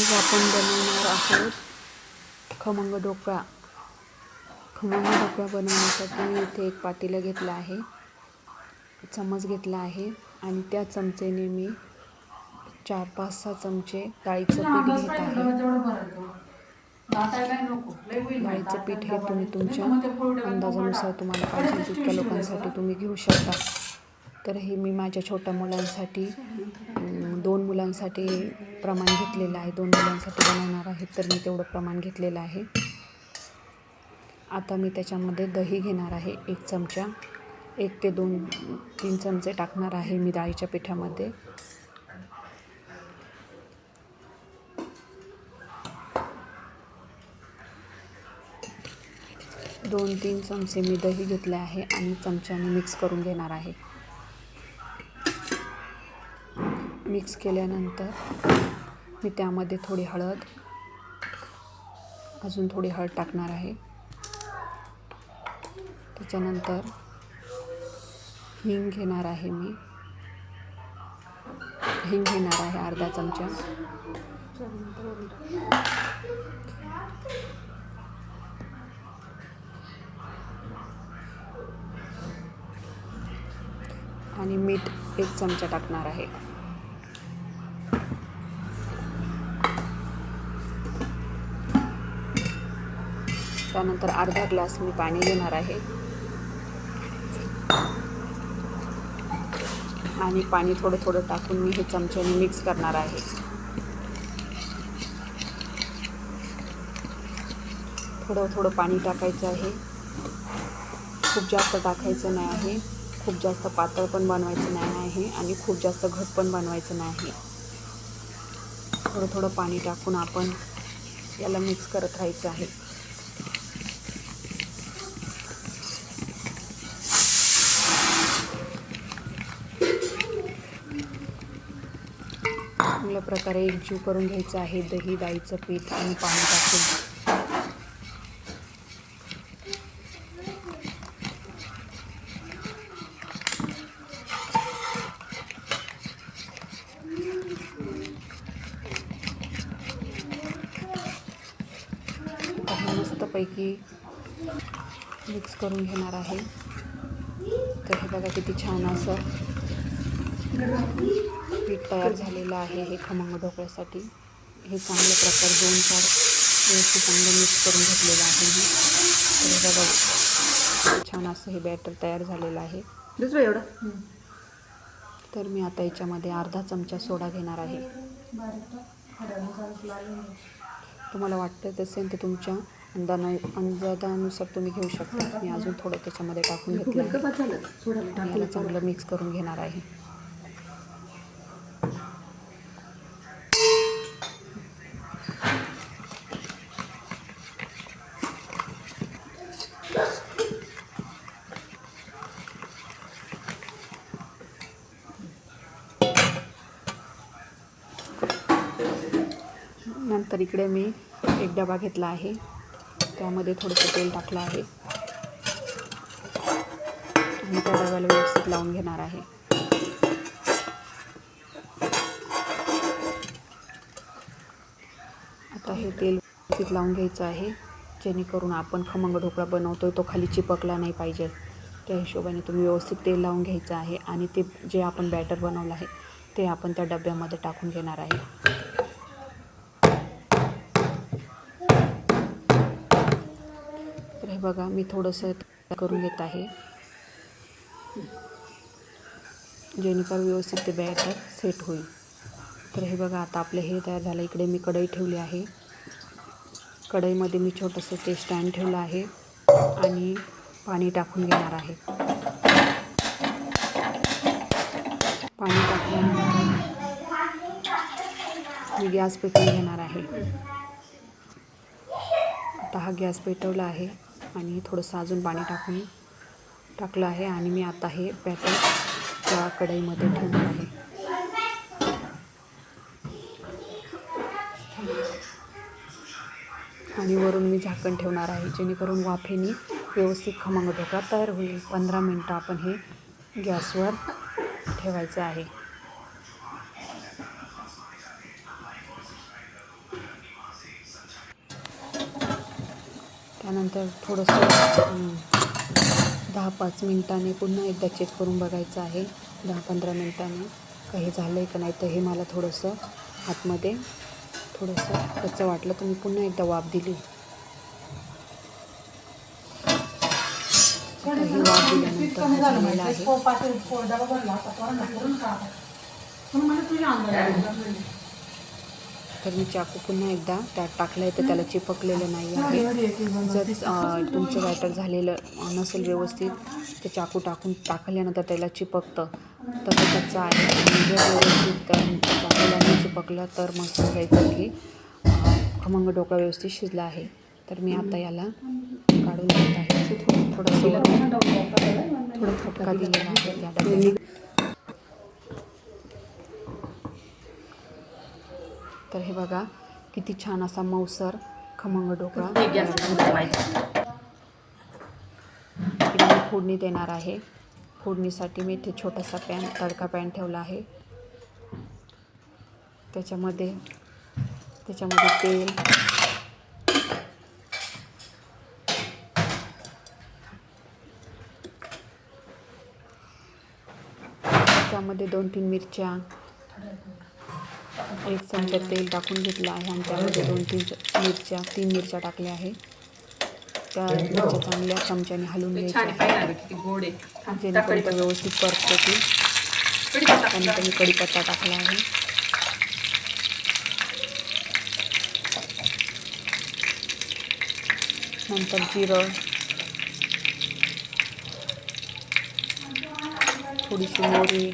आज आपण बनवणार आहोत खमंग ढोकळा. खमंग ढोकळा बनवण्यासाठी मी इथे एक पातेलं घेतलं आहे चमच घेतला आहे आणि त्या चमचेने मी चार पाच सहा चमचे डाळीचं पीठ घेत आहे डाळीचं पीठ हे तुम्ही तुमच्या अंदाजानुसार तुम्हाला पाहिजे तितक्या लोकांसाठी तुम्ही घेऊ शकता. तर हे मी माझ्या छोट्या मुलांसाठी दोन मुलांसाठी प्रमाण घेतलेलं आहे. दोन मुलांसाठी बनवणार आहे तर मी तेवढं प्रमाण घेतलेलं आहे. आता मी त्याच्यामध्ये दही घेणार आहे. एक चमचा. एक ते दोन तीन चमचे टाकणार आहे मी डाळीच्या पिठामध्ये. दोन तीन चमचे मी दही घेतले आहे आणि चमच्याने मिक्स करून घेणार आहे. मिक्स केल्यानंतर मी त्यामध्ये थोडी हळद अजून थोडी हळद टाकणार आहे. त्याच्यानंतर हिंग घेणार आहे मी. हिंग घेणार आहे अर्धा चमचा. आणि मीठ एक चमचा टाकणार आहे. त्यानंतर अर्धा ग्लास मी पाणी घेणार आहे. आणि पाणी थोडं थोडं टाकून मी हे चमच्याने मिक्स करणार आहे. थोडं थोडं पाणी टाकायचं आहे. खूप जास्त टाकायचं नाही आहे. खूप जास्त पातळ पण बनवायचं नाही आहे आणि खूप जास्त घट पण बनवायचं नाही आहे. थोडं थोडं पाणी टाकून आपण याला मिक्स करत राहायचं आहे. अशा प्रकारे एकजीव करून घ्यायचं आहे. दही डाळीचं पीठ आणि पाणी टाकून. मस्तपैकी मिक्स करून घेणार आहे. तर हे बघा किती छान असं पीठ तयार झालेलं आहे हे खमंग ढोकळ्यासाठी. हे चांगल्या प्रकारे दोन चार व्यवस्थित चांगलं मिक्स करून घेतलेलं आहे मी. तर बघा छान असं हे बॅटर तयार झालेलं आहे. दुसरं एवढं? तर मी आता याच्यामध्ये अर्धा चमचा सोडा घेणार आहे. तुम्हाला वाटत असेल तर तुमच्या अंदाना अंदाजानुसार तुम्ही घेऊ शकता. मी अजून थोडं त्याच्यामध्ये टाकून घेतलं याला चांगलं मिक्स करून घेणार आहे. नंतर इकडे मी एक डबा घेतला आहे. त्यामध्ये थोडंसं तेल टाकलं आहे. आणि त्या डब्याला व्यवस्थित लावून घेणार आहे. आता हे तेल व्यवस्थित लावून घ्यायचं आहे. जेणेकरून आपण खमंग ढोकळा बनवतोय तो खाली चिपकला नाही पाहिजे. त्या हिशोबाने तुम्ही व्यवस्थित तेल लावून घ्यायचं आहे आणि ते जे आपण बॅटर बनवलं आहे ते आपण त्या डब्यामध्ये टाकून घेणार आहे तर हे बघा मी थोडंसं करून घेत आहे. जेणेकरून व्यवस्थित ते बॅटर सेट होईल. तर हे बघा आता आपलं हे तयार झालं. इकडे मी कढई ठेवली आहे. कढईमध्ये मी छोटंसं ते स्टँड ठेवलं आहे आणि पाणी टाकून घेणार आहे. पाणी टाकल्यानंतर मी गॅस पेटवून घेणार आहे. आता हा गॅस पेटवला आहे. आणि थोडंसं अजून पाणी टाकून टाकलं आहे आणि मी आता हे बॅटर त्या कढईमध्ये ठेवणार आहे. आणि वरून मी झाकण ठेवणार आहे जेणेकरून वाफेने व्यवस्थित खमंग ढोकळा तयार होईल. पंधरा मिनटं आपण हे गॅसवर ठेवायचं आहे. त्यानंतर थोडंसं दहा पाच मिनिटाने पुन्हा एकदा चेक करून बघायचं आहे. दहा पंधरा मिनिटाने. काही झालं आहे का नाही तर हे मला थोडंसं आतमध्ये थोडंसं कच्चं वाटलं तर मी पुन्हा एकदा वाफ दिली. ही वाफ दिल्यानंतर झालेलं आहे. तर मी चाकू पुन्हा एकदा त्यात टाकलं आहे तर त्याला चिपकलेलं नाही आहे. जर तुमचं बॅटर झालेलं नसेल व्यवस्थित ते चाकू टाकून टाकल्यानंतर त्याला चिपकतं. तर त्याचं आहे. जर व्यवस्थित चाकूला नाही चिपकलं तर मग सांगायचं की खमंग डोका व्यवस्थित शिजला आहे. तर मी आता याला काढून घेत आहे. थोडं थोडं फटका दिलेला आहे त्या डब्याला तर हे बघा किती छान असा मऊसर खमंग ढोकळा फोडणी देणार आहे. फोडणीसाठी मी इथे छोटासा पॅन तडका पॅन ठेवला आहे. त्याच्यामध्ये त्याच्यामध्ये तेल. त्यामध्ये दोन तीन मिरच्या. एक चमचा तेल टाकून घेतलं आहे. आणि त्यामध्ये दोन तीन मिरच्या तीन मिरच्या टाकल्या आहे. त्या मिरच्या चांगल्या चमच्याने हलवून घ्यायच्या छान आहे. पाहिजे किती गोड आहे. जेणेकरून ते व्यवस्थित परतते ती. कढीपत्ता. त्यानंतर मी कढीपत्ता टाकला आहे. नंतर जिरं. थोडीशी मोहरी.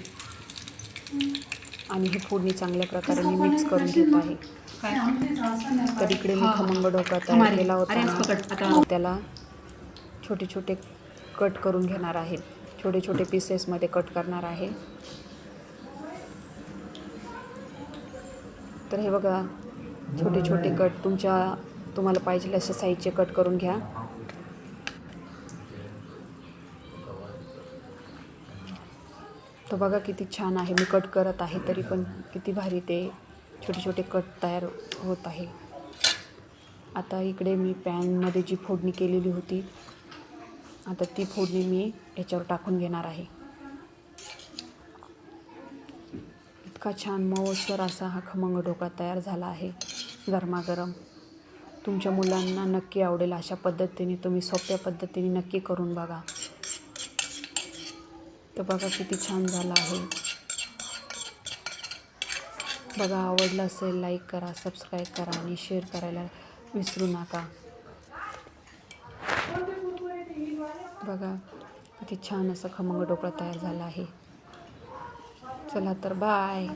आणि ही फोडणी चांगल्या प्रकारे मी मिक्स करून घेत आहे. तर इकडे मी खमंग ढोकळा तयार केला होता. त्याला छोटे छोटे कट करून घेणार आहे. छोटे छोटे पीसेसमध्ये कट करणार आहे. तर हे बघा छोटे छोटे कट तुमच्या तुम्हाला पाहिजे अशा साईजचे कट करून घ्या. तो बघा किती छान आहे. मी कट करत आहे तरी पण किती भारी ते छोटे छोटे कट तयार होत आहे. आता इकडे मी पॅनमध्ये जी फोडणी केलेली होती आता ती फोडणी मी याच्यावर टाकून घेणार आहे. इतका छान मऊसर असा हा खमंग ढोकळा तयार झाला आहे गरमागरम. तुमच्या मुलांना नक्की आवडेल अशा पद्धतीने तुम्ही सोप्या पद्धतीने नक्की करून बघा. तर बघा किती छान झाला आहे. बघा आवडलं असेल लाईक करा सबस्क्राईब करा आणि शेअर करायला विसरू नका. बघा किती छान असं खमंग ढोकळा तयार झाला आहे. चला तर बाय